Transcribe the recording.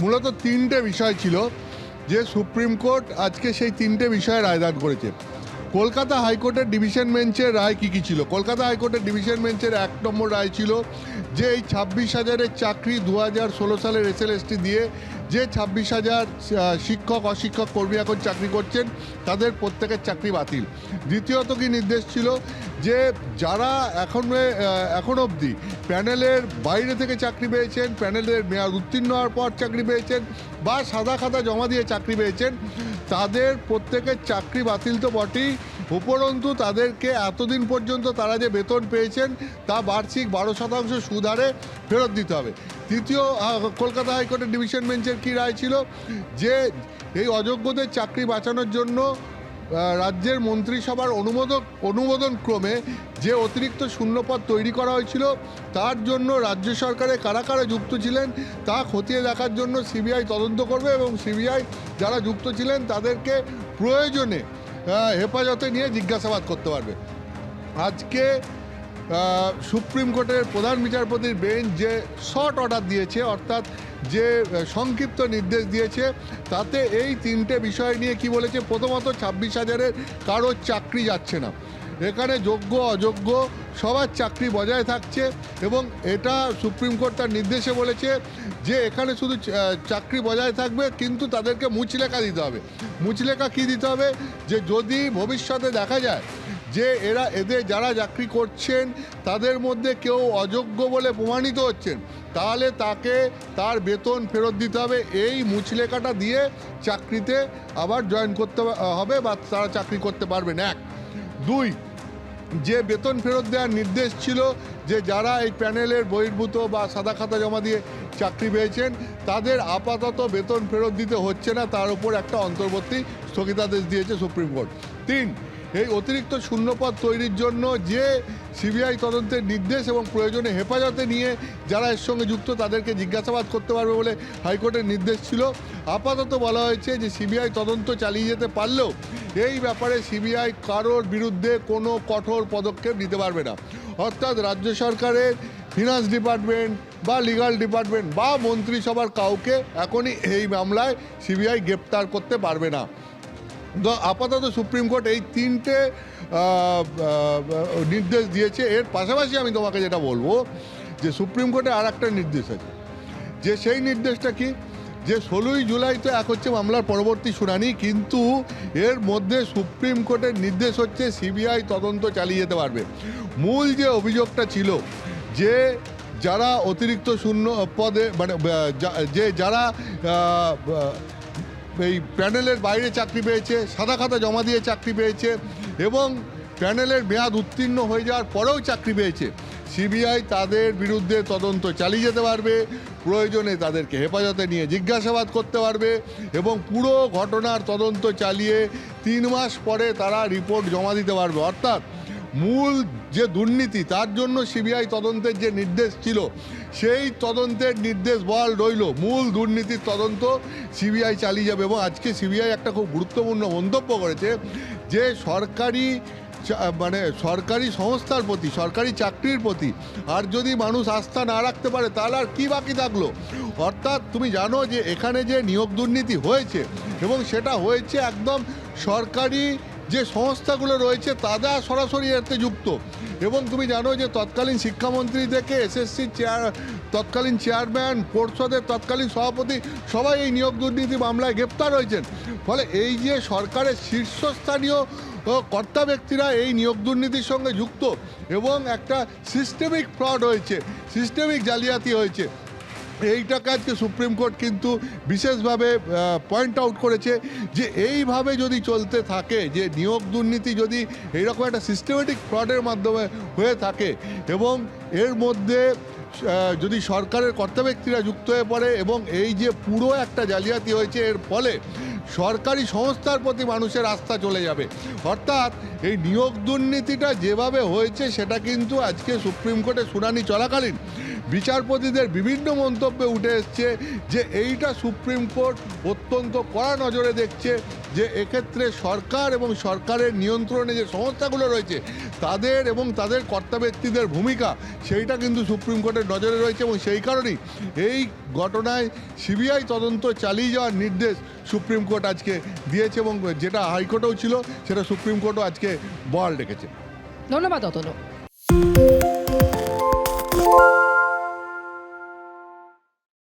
মূলত তিনটে বিষয় ছিল যে সুপ্রিম কোর্ট আজকে সেই তিনটে বিষয়ে রায়দান করেছে। কলকাতা হাইকোর্টের ডিভিশন বেঞ্চের রায় কী কী ছিল? কলকাতা হাইকোর্টের ডিভিশন বেঞ্চের এক নম্বর রায় ছিল যে এই ছাব্বিশ হাজারের চাকরি দু হাজার ষোলো সালের এসএলএসটি দিয়ে যে ছাব্বিশ হাজার শিক্ষক, অশিক্ষক, কর্মী এখন চাকরি করছেন, তাদের প্রত্যেকের চাকরি বাতিল। দ্বিতীয়ত কি নির্দেশ ছিল? যে যারা এখন এখন অবধি প্যানেলের বাইরে থেকে চাকরি পেয়েছেন, প্যানেলের মেয়াদ উত্তীর্ণ হওয়ার পর চাকরি পেয়েছেন বা সাদা খাতা জমা দিয়ে চাকরি পেয়েছেন, তাদের প্রত্যেকের চাকরি বাতিল তো বটেই। উপরন্তু তাদেরকে এতদিন পর্যন্ত তারা যে বেতন পেয়েছেন, তা বার্ষিক বারো শতাংশ সুদারে ফেরত দিতে হবে। তৃতীয় কলকাতা হাইকোর্টের ডিভিশন বেঞ্চের কী রায় ছিল? যে এই অযোগ্যদের চাকরি বাঁচানোর জন্য রাজ্যের মন্ত্রিসভার অনুমোদক, অনুমোদন ক্রমে যে অতিরিক্ত শূন্যপদ তৈরি করা হয়েছিল, তার জন্য রাজ্য সরকারে কারা কারা যুক্ত ছিলেন, তা খতিয়ে দেখার জন্য সিবিআই তদন্ত করবে এবং সিবিআই যারা যুক্ত ছিলেন, তাদেরকে প্রয়োজনে হেফাজতে নিয়ে জিজ্ঞাসাবাদ করতে পারবে। আজকে সুপ্রিম কোর্টের প্রধান বিচারপতির বেঞ্চ যে শর্ট অর্ডার দিয়েছে, অর্থাৎ যে সংক্ষিপ্ত নির্দেশ দিয়েছে, তাতে এই তিনটে বিষয় নিয়ে কি বলেছে? প্রথমত ছাব্বিশ হাজারের কারোর চাকরি যাচ্ছে না। এখানে যোগ্য, অযোগ্য সবার চাকরি বজায় থাকছে এবং এটা সুপ্রিম কোর্ট তার নির্দেশে বলেছে যে এখানে শুধু চাকরি বজায় থাকবে কিন্তু তাদেরকে মুচলেখা দিতে হবে। মুচলেখা কী দিতে হবে? যে যদি ভবিষ্যতে দেখা যায় যে এরা এদের যারা চাকরি করছেন তাদের মধ্যে কেউ অযোগ্য বলে প্রমাণিত হচ্ছেন, তাহলে তাকে তার বেতন ফেরত দিতে হবে। এই মুচলেখাটা দিয়ে চাকরিতে আবার জয়েন করতে হবে বা তারা চাকরি করতে পারবেন এক। দুই যে বেতন ফেরত দেওয়ার নির্দেশ ছিল যে যারা এই প্যানেলের বহির্ভূত বা সাদা খাতা জমা দিয়ে চাকরি পেয়েছেন, তাদের আপাতত বেতন ফেরত দিতে হচ্ছে না, তার উপর একটা অন্তর্বর্তী স্থগিতাদেশ দিয়েছে সুপ্রিম কোর্ট। তিন, এই অতিরিক্ত শূন্যপদ তৈরির জন্য যে সিবিআই তদন্তের নির্দেশ এবং প্রয়োজনে হেফাজতে নিয়ে যারা এর সঙ্গে যুক্ত তাদেরকে জিজ্ঞাসাবাদ করতে পারবে বলে হাইকোর্টের নির্দেশ ছিল। আপাতত বলা হয়েছে যে সিবিআই তদন্ত চালিয়ে যেতে পারলেও এই ব্যাপারে সিবিআই কারোর বিরুদ্ধে কোনো কঠোর পদক্ষেপ নিতে পারবে না। অর্থাৎ রাজ্য সরকারের ফিনান্স ডিপার্টমেন্ট বা লিগাল ডিপার্টমেন্ট বা মন্ত্রিসভার কাউকে এখনই এই মামলায় সিবিআই গ্রেপ্তার করতে পারবে না। আপাতত সুপ্রিম কোর্ট এই তিনটে নির্দেশ দিয়েছে। এর পাশাপাশি আমি তোমাকে যেটা বলব, যে সুপ্রিম কোর্টে আর একটা নির্দেশ আছে। যে সেই নির্দেশটা কি? যে ষোলোই জুলাই তো এক হচ্ছে মামলার পরবর্তী শুনানি, কিন্তু এর মধ্যে সুপ্রিম কোর্টের নির্দেশ হচ্ছে সিবিআই তদন্ত চালিয়ে যেতে পারবে। মূল যে অভিযোগটা ছিল, যে যারা অতিরিক্ত শূন্য পদে মানে যে যারা এই প্যানেলের বাইরে চাকরি পেয়েছে, সাদা খাতা জমা দিয়ে চাকরি পেয়েছে এবং প্যানেলের মেয়াদ উত্তীর্ণ হয়ে যাওয়ার পরেও চাকরি পেয়েছে। সিবিআই তাদের বিরুদ্ধে তদন্ত চালিয়ে যেতে পারবে, প্রয়োজনে তাদেরকে হেফাজতে নিয়ে জিজ্ঞাসাবাদ করতে পারবে এবং পুরো ঘটনার তদন্ত চালিয়ে তিন মাস পরে তারা রিপোর্ট জমা দিতে পারবে। অর্থাৎ মূল যে দুর্নীতি, তার জন্য সিবিআই তদন্তের যে নির্দেশ ছিল, সেই তদন্তের নির্দেশ বল রইল। মূল দুর্নীতির তদন্ত সিবিআই চালিয়ে যাবে এবং আজকে সিবিআই একটা খুব গুরুত্বপূর্ণ মন্তব্য করেছে যে সরকারি মানে সরকারি সংস্থার প্রতি, সরকারি চাকরির প্রতি আর যদি মানুষ আস্থা না রাখতে পারে, তাহলে আর কী বাকি থাকল? অর্থাৎ তুমি জানো যে এখানে যে নিয়োগ দুর্নীতি হয়েছে এবং সেটা হয়েছে একদম সরকারি যে সংস্থাগুলো রয়েছে তারা সরাসরি এতে যুক্ত। এবং তুমি জানো যে তৎকালীন শিক্ষামন্ত্রী থেকে এসএসসি চেয়ার তৎকালীন চেয়ারম্যান পর্ষদের তৎকালীন সভাপতি সবাই এই নিয়োগ দুর্নীতি মামলায় গ্রেপ্তার হয়েছেন। ফলে এই যে সরকারের শীর্ষস্থানীয় কর্তা ব্যক্তিরা এই নিয়োগ দুর্নীতির সঙ্গে যুক্ত এবং একটা সিস্টেমিক ফ্রড হয়েছে সিস্টেমিক জালিয়াতি হয়েছে। এইটাকে আজকে সুপ্রিম কোর্ট কিন্তু বিশেষভাবে পয়েন্ট আউট করেছে যে এইভাবে যদি চলতে থাকে, যে নিয়োগ দুর্নীতি যদি এইরকম একটা সিস্টেমেটিক ফ্রডের মাধ্যমে হয়ে থাকে এবং এর মধ্যে যদি সরকারের কর্তা ব্যক্তিরা যুক্ত হয়ে পড়ে এবং এই যে পুরো একটা জালিয়াতি হয়েছে, এর ফলে সরকারি সংস্থার প্রতি মানুষের আস্থা চলে যাবে। অর্থাৎ এই নিয়োগ দুর্নীতিটা যেভাবে হয়েছে, সেটা কিন্তু আজকে সুপ্রিম কোর্টে শুনানি চলাকালীন বিচারপতিদের বিভিন্ন মন্তব্যে উঠে এসছে যে, এইটা সুপ্রিম কোর্ট অত্যন্ত কড়া নজরে দেখছে। যে এক্ষেত্রে সরকার এবং সরকারের নিয়ন্ত্রণে যে সংস্থাগুলো রয়েছে, তাদের এবং তাদের কর্তা ব্যক্তিদের ভূমিকা, সেইটা কিন্তু সুপ্রিম কোর্টের নজরে রয়েছে এবং সেই কারণেই এই ঘটনায় সিবিআই তদন্ত চালিয়ে যাওয়ার নির্দেশ সুপ্রিম কোর্ট আজকে দিয়েছে এবং যেটা হাইকোর্টেও ছিল, সেটা সুপ্রিম কোর্টও আজকে বল রেখেছে। ধন্যবাদ, অতনু।